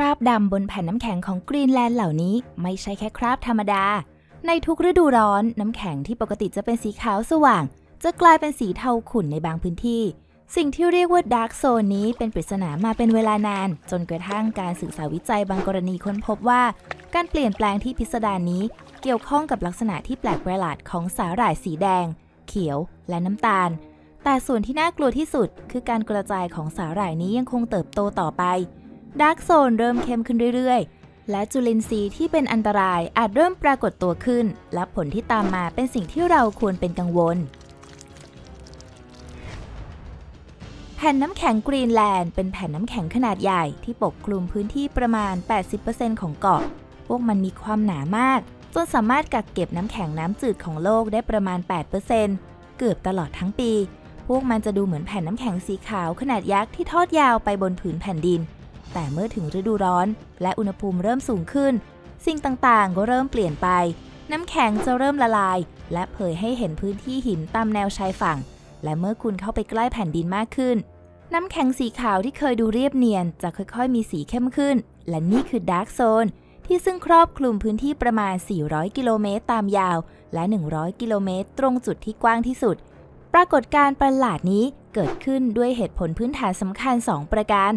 ราบดำบนแผ่นน้ำแข็งของกรีนแลนด์เหล่านี้ไม่ใช่แค่คราบธรรมดา ในทุกฤดูร้อนน้ำแข็งที่ปกติจะเป็นสีขาวสว่าง จะกลายเป็นสีเทาขุ่นในบางพื้นที่ สิ่งที่เรียกว่าดาร์กโซนนี้เป็นปริศนามาเป็นเวลานาน จนกระทั่งการศึกษาวิจัยบางกรณีค้นพบว่า การเปลี่ยนแปลงที่พิสดารนี้ เกี่ยวข้องกับลักษณะที่แปลกประหลาดของสาหร่ายสีแดง เขียวและน้ำตาล แต่ส่วนที่น่ากลัวที่สุด คือการกระจายของสาหร่ายนี้ยังคงเติบโตต่อไป ดาร์กโซนเริ่มเข้มขึ้นเรื่อยๆ และจุลินทรีย์ที่เป็นอันตรายอาจเริ่มปรากฏตัวขึ้น และผลที่ตามมาเป็นสิ่งที่เราควรเป็นกังวล แผ่นน้ำแข็งกรีนแลนด์เป็นแผ่นน้ำแข็งขนาดใหญ่ที่ปกคลุมพื้นที่ประมาณ 80%ของเกาะ พวกมันมีความหนามากจนสามารถกักเก็บน้ำแข็งน้ำจืดของโลกได้ประมาณ 8%เกือบตลอดทั้งปี พวกมันจะดูเหมือนแผ่นน้ำแข็งสีขาวขนาดยักษ์ที่ทอดยาวไปบนผืนแผ่นดิน แต่เมื่อถึงฤดูร้อน และอุณหภูมิเริ่มสูงขึ้น สิ่งต่างๆ ก็เริ่มเปลี่ยนไป น้ำแข็งจะเริ่มละลาย และเผยให้เห็นพื้นที่หินตามแนวชายฝั่ง และเมื่อคุณเข้าไปใกล้แผ่นดินมากขึ้น น้ำแข็งสีขาวที่เคยดูเรียบเนียน จะค่อยๆ มีสีเข้มขึ้น และนี่คือดาร์กโซนที่ซึ่งครอบคลุมพื้นที่ประมาณ 400 กิโลเมตรตามยาว และ 100 กิโลเมตรตรงจุดที่กว้างที่สุด ปรากฏการณ์ประหลาดนี้เกิดขึ้นด้วยเหตุผลพื้นฐานสำคัญ 2 ประการ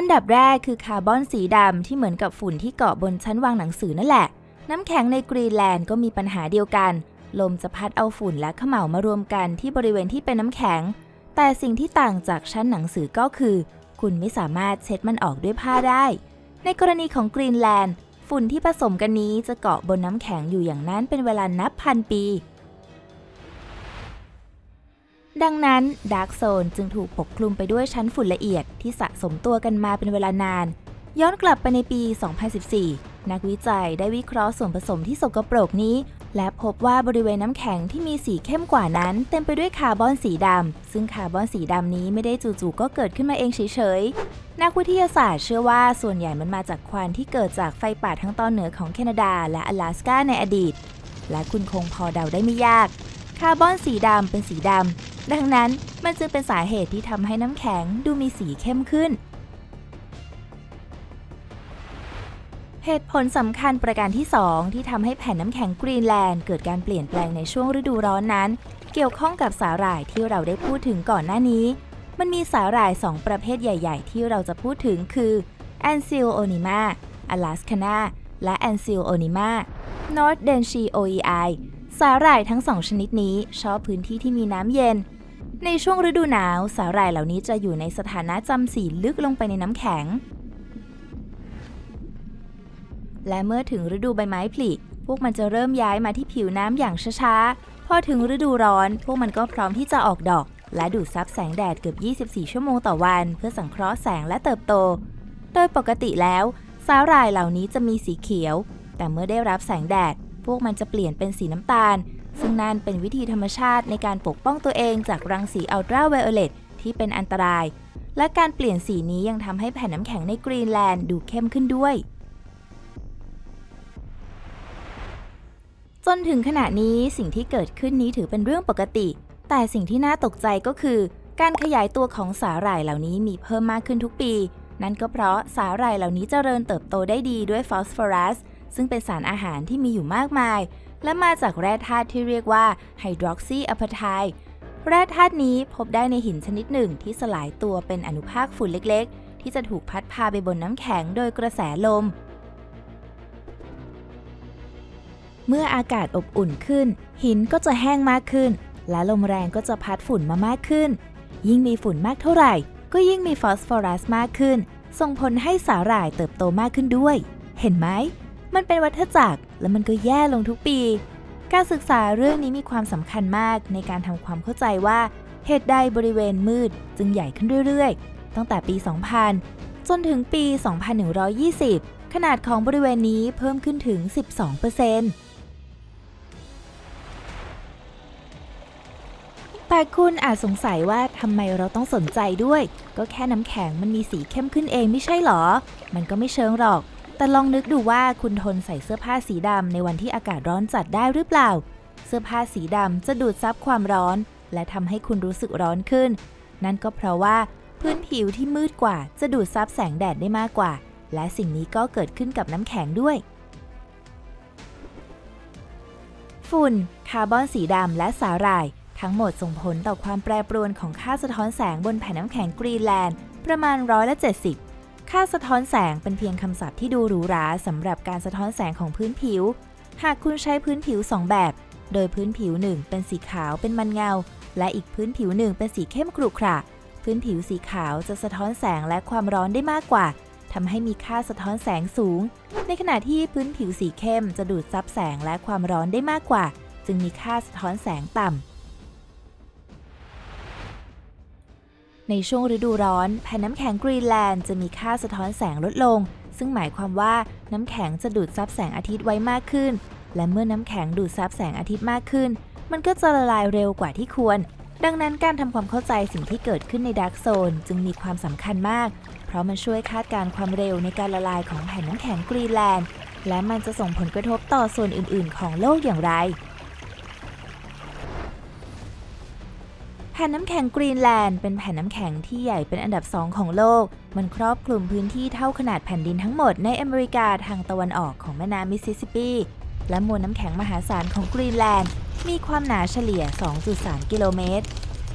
อันดับแรกคือคาร์บอนสีดำที่เหมือนกับฝุ่นที่เกาะบนชั้นวางหนังสือนั่นแหละ น้ำแข็งในกรีนแลนด์ก็มีปัญหาเดียวกัน ลมจะพัดเอาฝุ่นและขม่ามารวมกันที่บริเวณที่เป็นน้ำแข็ง แต่สิ่งที่ต่างจากชั้นหนังสือก็คือ คุณไม่สามารถเช็ดมันออกด้วยผ้าได้ ในกรณีของกรีนแลนด์ฝุ่นที่ผสมกันนี้จะเกาะบนน้ำแข็งอยู่อย่างนั้นเป็นเวลานับพันปี ดังนั้นดาร์กโซนจึงถูกปกคลุมไปด้วยชั้นฝุ่นละเอียดที่สะสมตัวกันมาเป็นเวลานาน ย้อนกลับไปในปี 2014 นักวิจัยได้วิเคราะห์ส่วนผสมที่สกปรกนี้ และพบว่าบริเวณน้ำแข็งที่มีสีเข้มกว่านั้น เต็มไปด้วยคาร์บอนสีดำ ซึ่งคาร์บอนสีดำนี้ไม่ได้จู่ๆก็เกิดขึ้นมาเองเฉยๆ นักวิทยาศาสตร์เชื่อว่าส่วนใหญ่มันมาจากควันที่เกิดจากไฟป่าทั้งตอนเหนือของแคนาดา และ阿拉สกาในอดีต และคุณคงพอเดาได้ไม่ยากคาร์บอนสีดำเป็นสีดำ ดังนั้นมันจึงเป็นสาเหตุที่ทำให้น้ำแข็งดูมีสีเข้มขึ้น เหตุผลสำคัญประการที่ 2 ที่ทำให้แผ่นน้ำแข็งกรีนแลนด์เกิดการเปลี่ยนแปลงในช่วงฤดูร้อนนั้น เกี่ยวข้องกับสาหร่ายที่เราได้พูดถึงก่อนหน้านี้ มันมีสาหร่าย 2 ประเภทใหญ่ ๆ ที่เราจะพูดถึงคือ a n c y l o n i m a alaskana และ a n c y l o n i m a north d e n c h i oei สาหร่ายทั้งสองชนิดนี้ชอบพื้นที่ที่มีน้ำเย็น ในช่วงฤดูหนาวสาหร่ายเหล่านี้จะอยู่ในสถานะจำศีลลึกลงไปในน้ำแข็ง และเมื่อถึงฤดูใบไม้ผลิพวกมันจะเริ่มย้ายมาที่ผิวน้ำอย่างช้าๆ พอถึงฤดูร้อน พวกมันก็พร้อมที่จะออกดอก และดูดซับแสงแดดเกือบ 24 ชั่วโมงต่อวัน เพื่อสังเคราะห์แสงและเติบโต โดยปกติแล้ว สาหร่ายเหล่านี้จะมีสีเขียว แต่เมื่อได้รับแสงแดด วกมันจะเปลี่ยนเป็นสีน้ำตาล ซึ่งนั่นเป็นวิธีธรรมชาติในการปกป้องตัวเองจากรังสีอัลตราไวโอเลตที่เป็นอันตราย และการเปลี่ยนสีนี้ยังทำให้แผ่นน้ำแข็งในกรีนแลนด์ดูเข้มขึ้นด้วย จนถึงขณะนี้สิ่งที่เกิดขึ้นนี้ถือเป็นเรื่องปกติ แต่สิ่งที่น่าตกใจก็คือ การขยายตัวของสาหร่ายเหล่านี้มีเพิ่มมากขึ้นทุกปี นั่นก็เพราะสาหร่ายเหล่านี้เจริญเติบโตได้ดีด้วยฟอสฟอรัส ซึ่งเป็นสารอาหารที่มีอยู่มากมาย และมาจากแร่ธาตุที่เรียกว่าไฮดรอกซีอะพาไทด์แร่ธาตุนี้พบได้ในหินชนิดหนึ่งที่สลายตัวเป็นอนุภาคฝุ่นเล็กๆ ที่จะถูกพัดพาไปบนน้ำแข็งโดยกระแสลม เมื่ออากาศอบอุ่นขึ้น หินก็จะแห้งมากขึ้น และลมแรงก็จะพัดฝุ่นมามากขึ้น ยิ่งมีฝุ่นมากเท่าไหร่ ก็ยิ่งมีฟอสฟอรัสมากขึ้น ส่งผลให้สาหร่ายเติบโตมากขึ้นด้วย เห็นไหม มันเป็นวัฏจักรและมันก็แย่ลงทุกปี การศึกษาเรื่องนี้มีความสำคัญมากในการทำความเข้าใจว่าเหตุใดบริเวณมืดจึงใหญ่ขึ้นเรื่อยๆ ตั้งแต่ปี 2000 จนถึงปี 2120 ขนาดของบริเวณนี้เพิ่มขึ้นถึง 12%แต่คุณอาจสงสัยว่าทำไมเราต้องสนใจด้วย ก็แค่น้ำแข็งมันมีสีเข้มขึ้นเองไม่ใช่หรอ มันก็ไม่เชิงหรอก แต่ลองนึกดูว่าคุณทนใส่เสื้อผ้าสีดำในวันที่อากาศร้อนจัดได้หรือเปล่า เสื้อผ้าสีดำจะดูดซับความร้อน และทำให้คุณรู้สึกร้อนขึ้น นั่นก็เพราะว่าพื้นผิวที่มืดกว่า จะดูดซับแสงแดดได้มากกว่า และสิ่งนี้ก็เกิดขึ้นกับน้ำแข็งด้วย ฝุ่น คาร์บอนสีดำและสาหร่าย ทั้งหมดส่งผลต่อความแปรปรวนของค่าสะท้อนแสงบนแผ่นน้ำแข็งกรีนแลนด์ ประมาณร้อยละ70 ค่าสะท้อนแสงเป็นเพียงคำศัพท์ที่ดูหรูหราสำหรับการสะท้อนแสงของพื้นผิว หากคุณใช้พื้นผิว 2 แบบ โดยพื้นผิวหนึ่งเป็นสีขาวเป็นมันเงา และอีกพื้นผิวหนึ่งเป็นสีเข้มกรุขระพื้นผิวสีขาวจะสะท้อนแสงและความร้อนได้มากกว่าทำให้มีค่าสะท้อนแสงสูง ในขณะที่พื้นผิวสีเข้มจะดูดซับแสงและความร้อนได้มากกว่า จึงมีค่าสะท้อนแสงต่ำ ในช่วงฤดูร้อน แผ่นน้ำแข็งกรีนแลนด์จะมีค่าสะท้อนแสงลดลง ซึ่งหมายความว่าน้ำแข็งจะดูดซับแสงอาทิตย์ไว้มากขึ้น และเมื่อน้ำแข็งดูดซับแสงอาทิตย์มากขึ้น มันก็จะละลายเร็วกว่าที่ควร ดังนั้นการทำความเข้าใจสิ่งที่เกิดขึ้นในดาร์กโซนจึงมีความสำคัญมาก เพราะมันช่วยคาดการณ์ความเร็วในการละลายของแผ่นน้ำแข็งกรีนแลนด์ และมันจะส่งผลกระทบต่อส่วนอื่น ๆ ของโลกอย่างไร ผ่นน้ำแข็งกรีนแลนด์เป็นแผ่นน้ำแข็งที่ใหญ่เป็นอันดับสองของโลก มันครอบคลุมพื้นที่เท่าขนาดแผ่นดินทั้งหมดในอเมริกาทางตะวันออกของแม่น้ำมิสซิสซิปปี และมวลน้ำแข็งมหาศาลของกรีนแลนด์ มีความหนาเฉลี่ย 2.3 กิโลเมตร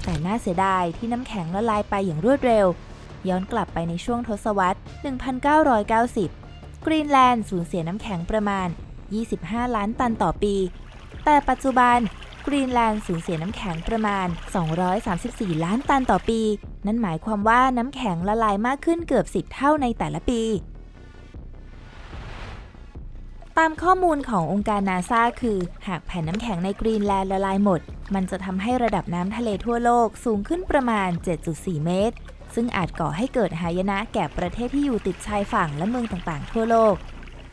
แต่น่าเสียดายที่น้ำแข็งละลายไปอย่างรวดเร็ว ย้อนกลับไปในช่วงทศวรรษ 1990 กรีนแลนด์สูญเสียน้ำแข็งประมาณ 25 ล้านตันต่อปี แต่ปัจจุบัน กรีนแลนด์สูญเสียน้ำแข็งประมาณ 234 ล้านตันต่อปี นั่นหมายความว่าน้ำแข็งละลายมากขึ้นเกือบ 10 เท่าในแต่ละปี ตามข้อมูลขององค์การนาซาคือ หากแผ่นน้ำแข็งในกรีนแลนด์ละลายหมด มันจะทำให้ระดับน้ำทะเลทั่วโลกสูงขึ้นประมาณ 7.4 เมตร ซึ่งอาจก่อให้เกิดหายนะแก่ประเทศที่อยู่ติดชายฝั่งและเมืองต่างๆ ทั่วโลก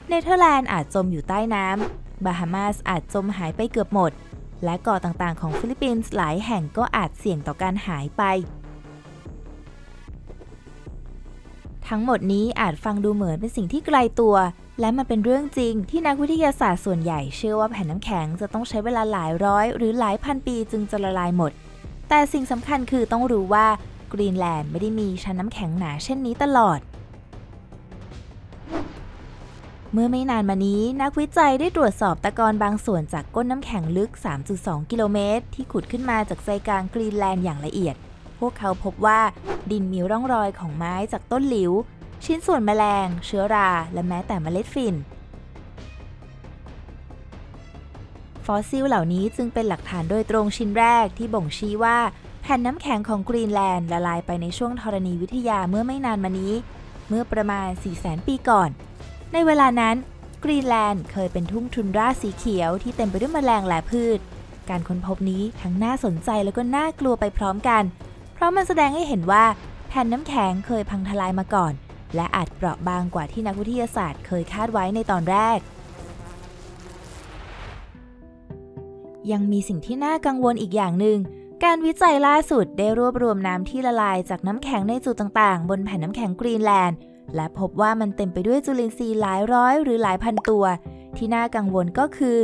เนเธอร์แลนด์อาจจมอยู่ใต้น้ำบาฮามาสอาจจมหายไปเกือบหมด และเกาะต่างๆของฟิลิปปินส์หลายแห่งก็อาจเสี่ยงต่อการหายไป ทั้งหมดนี้อาจฟังดูเหมือนเป็นสิ่งที่ไกลตัว และมันเป็นเรื่องจริง ที่นักวิทยาศาสตร์ส่วนใหญ่เชื่อว่าแผ่นน้ำแข็งจะต้องใช้เวลาหลายร้อย หรือหลายพันปีจึงจะละลายหมด แต่สิ่งสำคัญคือต้องรู้ว่ากรีนแลนด์ไม่ได้มีชั้นน้ำแข็งหนาเช่นนี้ตลอด เมื่อไม่นานมานี้นักวิจัยได้ตรวจสอบตะกอนบางส่วนจากก้นน้ำแข็งลึก 3.2 กิโลเมตร ที่ขุดขึ้นมาจากใจกลางกรีนแลนด์อย่างละเอียด พวกเขาพบว่าดินมีร่องรอยของไม้จากต้นหลิว ชิ้นส่วนแมลง เชื้อรา และแม้แต่เมล็ดฝิ่นฟอสซิลเหล่านี้จึงเป็นหลักฐานโดยตรงชิ้นแรกที่บ่งชี้ว่า แผ่นน้ำแข็งของกรีนแลนด์ละลายไปในช่วงธรณีวิทยาเมื่อไม่นานมานี้ เมื่อประมาณ 400,000 ปีก่อน ในเวลานั้นกรีนแลนด์เคยเป็นทุ่งทุนราสีเขียวที่เต็มไปด้วยแมลงและพืช การค้นพบนี้ทั้งน่าสนใจแล้วก็น่ากลัวไปพร้อมกัน เพราะมันแสดงให้เห็นว่าแผ่นน้ำแข็งเคยพังทลายมาก่อน และอาจเปราะบางกว่าที่นักวิทยาศาสตร์เคยคาดไว้ในตอนแรก ยังมีสิ่งที่น่ากังวลอีกอย่างหนึ่งการวิจัยล่าสุดได้รวบรวมน้ำที่ละลายจากน้ำแข็งในจุดต่างๆ บนแผ่นน้ำแข็งกรีนแลนด์ และพบว่ามันเต็มไปด้วยจุลินทรีย์หลายร้อยหรือหลายพันตัว ที่น่ากังวลก็คือ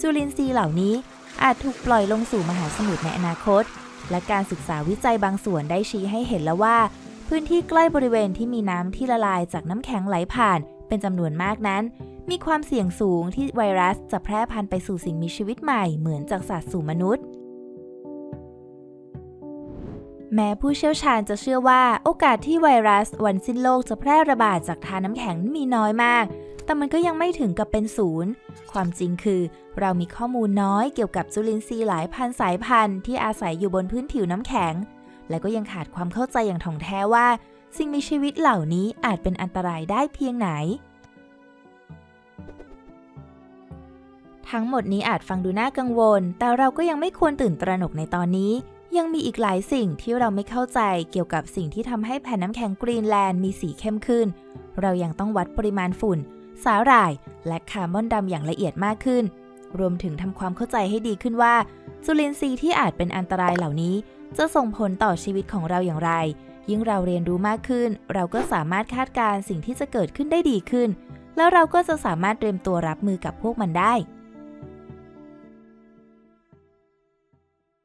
จุลินทรีย์เหล่านี้อาจถูกปล่อยลงสู่มหาสมุทรในอนาคต และการศึกษาวิจัยบางส่วนได้ชี้ให้เห็นแล้วว่า พื้นที่ใกล้บริเวณที่มีน้ำที่ละลายจากน้ำแข็งไหลผ่าน เป็นจำนวนมากนั้น มีความเสี่ยงสูงที่ไวรัสจะแพร่พันธุ์ไปสู่สิ่งมีชีวิตใหม่เหมือนจากสัตว์สู่มนุษย์ แม้ผู้เชี่ยวชาญจะเชื่อว่าโอกาสที่ไวรัสวันสิ้นโลกจะแพร่ระบาดจากทานน้ำแข็งมีน้อยมาก แต่มันก็ยังไม่ถึงกับเป็นศูนย์ ความจริงคือ เรามีข้อมูลน้อยเกี่ยวกับจุลินทรีย์หลายพันสายพันธุ์ที่อาศัยอยู่บนพื้นผิวน้ำแข็ง และก็ยังขาดความเข้าใจอย่างถ่องแท้ว่า สิ่งมีชีวิตเหล่านี้อาจเป็นอันตรายได้เพียงไหน ทั้งหมดนี้อาจฟังดูน่ากังวล แต่เราก็ยังไม่ควรตื่นตระหนกในตอนนี้ ยังมีอีกหลายสิ่งที่เราไม่เข้าใจเกี่ยวกับสิ่งที่ทำให้แผ่นน้ำแข็งกรีนแลนด์มีสีเข้มขึ้น เรายังต้องวัดปริมาณฝุ่น สาหร่าย และคาร์บอนดำอย่างละเอียดมากขึ้น รวมถึงทำความเข้าใจให้ดีขึ้นว่า จุลินทรีย์ที่อาจเป็นอันตรายเหล่านี้ จะส่งผลต่อชีวิตของเราอย่างไร ยิ่งเราเรียนรู้มากขึ้น เราก็สามารถคาดการณ์สิ่งที่จะเกิดขึ้นได้ดีขึ้น แล้วเราก็จะสามารถเตรียมตัวรับมือกับพวกมันได้